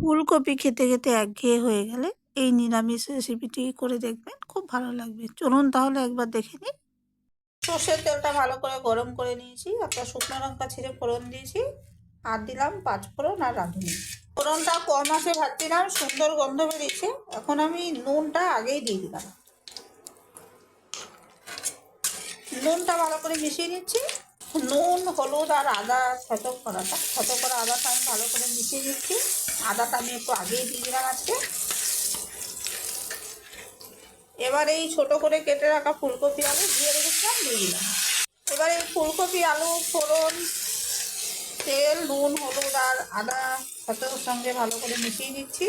ফুলকপি খেতে খেতে একঘেয়ে হয়ে গেলে এই নিরামিষ রেসিপিটি করে দেখবেন, খুব ভালো লাগবে। চলুন তাহলে একবার দেখে নিই। সর্ষের তেলটা ভালো করে গরম করে নিয়েছি, একটা শুকনো লঙ্কা ছিঁড়ে ফোড়ন দিয়েছি, আর দিলাম পাঁচ ফোড়ন আর রাঁধুনি। ফোড়নটা কম আছে ভাজছিলাম সুন্দর গন্ধ বেরিয়েছে, এখন আমি নুনটা আগেই দিয়ে দিলাম। নুনটা ভালো করে মিশিয়ে নিচ্ছি নুন, হলুদ আর আদা ছতক করাটা। ছতক করা আদাটা আমি ভালো করে মিশিয়ে দিচ্ছি আদাটা আমি একটু আগেই দিয়ে দিলাম আজকে। এবার এই ছোট করে কেটে রাখা ফুলকপি আলু দিয়ে রেখেছিলাম, দিয়ে দিলাম। এবার এই ফুলকপি আলু, ফোড়ন, তেল, নুন, হলুদ আর আদা ছতকের সঙ্গে ভালো করে মিশিয়ে দিচ্ছি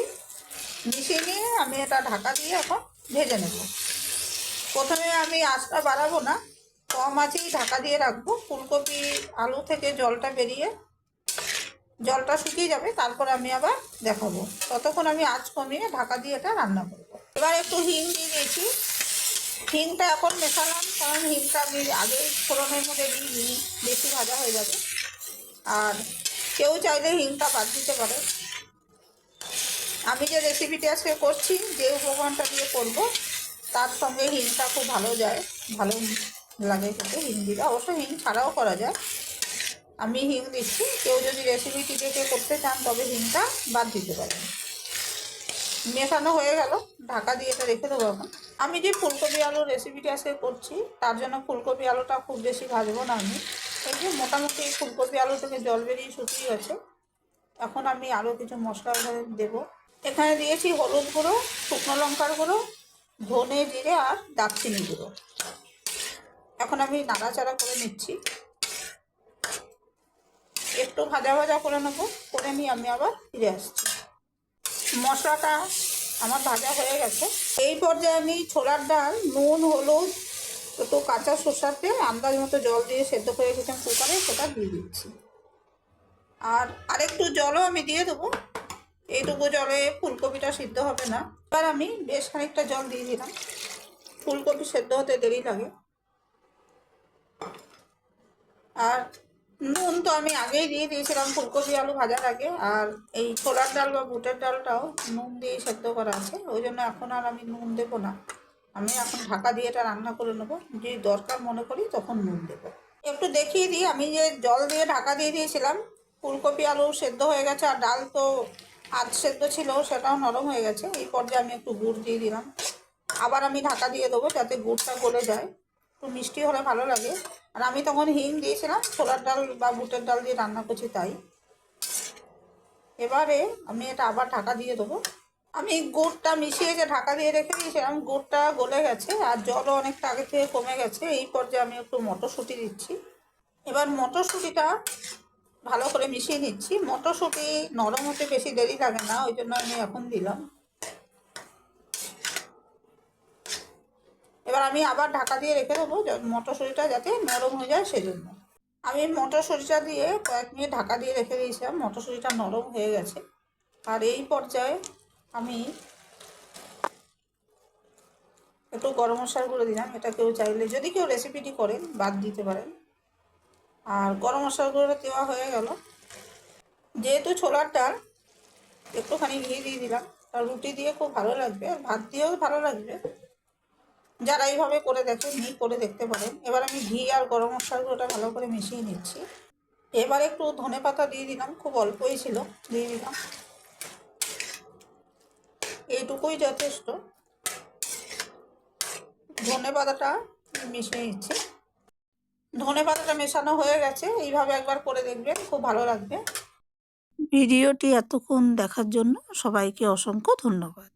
মিশিয়ে নিয়ে আমি এটা ঢাকা দিয়ে এখন ভেজে নেব। প্রথমে আমি আঁচটা বাড়াবো না কম আছেই, ঢাকা দিয়ে রাখব। ফুলকপি, আলু থেকে জলটা বেরিয়ে জলটা শুকিয়ে যাবে, তারপর আমি আবার দেখাবো। ততক্ষণ আমি আঁচ কমিয়ে ঢাকা দিয়ে এটা রান্না করব। এবার একটু হিং দিয়ে দিয়েছি। হিংটা এখন মেশালাম, কারণ হিংটা আমি আগে ফোড়নের মধ্যে দিই বেশি ভাজা হয়ে যাবে। আর কেউ চাইলে হিংটা বাদ দিতে পারে। আমি যে রেসিপিটি আজকে করছি, যে উপকরণটা দিয়ে করব, তার সঙ্গে হিংটা খুব ভালো যায়, ভালো লাগে খেতে হিন্দিটা অবশ্য হিং ছাড়াও করা যায়। আমি হিং দিচ্ছি। কেউ যদি রেসিপিটি দেখে করতে চান, তবে হিংটা বাদ দিতে পারেন। মেশানো হয়ে গেল। ঢাকা দিয়ে এটা রেখে দেবো এখন। আমি যে ফুলকপি আলুর রেসিপিটি আজকে করছি, তার জন্য ফুলকপি আলুটা খুব বেশি ভাজবো না আমি। এই যে মোটামুটি ফুলকপি আলু থেকে জল বেরিয়ে শুকিয়ে গেছে। এখন আমি আরও কিছু মশলা দেবো। এখানে দিয়েছি হলুদ গুঁড়ো, শুকনো লঙ্কার গুঁড়ো, ধনে জিরে আর দারচিনি গুঁড়ো। এখন আমি নাড়াচাড়া করে নিচ্ছি। একটু ভাজা ভাজা করে নেব, করে নিয়ে আমি আবার ফিরে আসছি। মশলাটা আমার ভাজা হয়ে গেছে। এই পর্যায়ে আমি ছোলার ডাল, নুন, হলুদ, একটু কাঁচা তেল, আন্দাজ মতো জল দিয়ে সেদ্ধ করে রেখেছিলাম কুকারে, সেটা দিয়ে দিচ্ছি। আর আরেকটু জলও আমি দিয়ে দেবো। এইটুকু জলে ফুলকপিটা সিদ্ধ হবে না। এবার আমি বেশ খানিকটা জল দিয়ে দিলাম। ফুলকপি সেদ্ধ হতে দেরি লাগে। আর নুন তো আমি আগেই দিয়ে দিয়েছিলাম, ফুলকপি, আলু ভাজার আগে। আর এই ছোলার ডাল বা বুটের ডালটাও নুন দিয়ে সেদ্ধ করা আছে। ওই জন্য এখন আর আমি নুন দেবো না। আমি এখন ঢাকা দিয়ে এটা রান্না করে নেব। যদি দরকার মনে করি তখন নুন দেবো। একটু দেখিয়ে দিই, আমি যে জল দিয়ে ঢাকা দিয়ে দিয়েছিলাম, ফুলকপি, আলু সেদ্ধ হয়ে গেছে আর ডাল তো আধ সেদ্ধ ছিল, সেটাও নরম হয়ে গেছে। এই পর্যায়ে আমি একটু গুড় দিয়ে দিলাম। আবার আমি ঢাকা দিয়ে দেবো যাতে গুড়টা গলে যায়। একটু মিষ্টি হলে ভালো লাগে। আর আমি তখন হিং দিয়েছিলাম, ছোলার ডাল বা বুটের ডাল দিয়ে রান্না করছি তাই। এবারে আমি এটা আবার ঢাকা দিয়ে দেবো। আমি গুড়টা মিশিয়ে যে ঢাকা দিয়ে রেখে দিয়েছিলাম, গুড়টা গলে গেছে আর জলও অনেকটা আগে থেকে কমে গেছে। এই পর্যায়ে আমি একটু মটরশুঁটি দিচ্ছি। এবার মটরশুঁটিটা ভালো করে মিশিয়ে নিচ্ছি। মটরশুঁটি নরম হতে বেশি দেরি লাগে না, ওই জন্য আমি এখন দিলাম। এবার আমি আবার ঢাকা দিয়ে রেখে দেবো মটরশুঁটিটা যাতে নরম হয়ে যায় সেজন্য। আমি মটরশুঁটিটা দিয়ে কয়েক মিনিট ঢাকা দিয়ে রেখে দিয়েছিলাম, মটরশুঁটিটা নরম হয়ে গেছে। আর এই পর্যায়ে আমি একটু গরম মশলা গুঁড়ো দিলাম, এটা কেউ চাইলে, যদি কেউ রেসিপিটি করেন, বাদ দিতে পারেন। আর গরম মশলা গুঁড়োটা দেওয়া হয়ে গেল। যেহেতু ছোলার ডাল একটুখানি ঘি দিয়ে দিলাম, আর রুটি দিয়ে খুব ভালো লাগবে, আর ভাত দিয়েও ভালো লাগবে। যারা এইভাবে করে দেখেন নি করে দেখতে পারেন। এবার আমি ঘি আর গরম মশলা গুঁড়োটা ভালো করে মিশিয়ে নিচ্ছি। এবার একটু ধনে পাতা দিয়ে দিলাম, খুব অল্পই ছিল, দিয়ে দিলাম। এইটুকুই যথেষ্ট। ধনে পাতাটা মিশিয়ে নিচ্ছি। ধনে পাতাটা মেশানো হয়ে গেছে, এইভাবে একবার করে দেখবেন, খুব ভালো লাগবে। ভিডিওটি এতক্ষণ দেখার জন্য সবাইকে অসংখ্য ধন্যবাদ।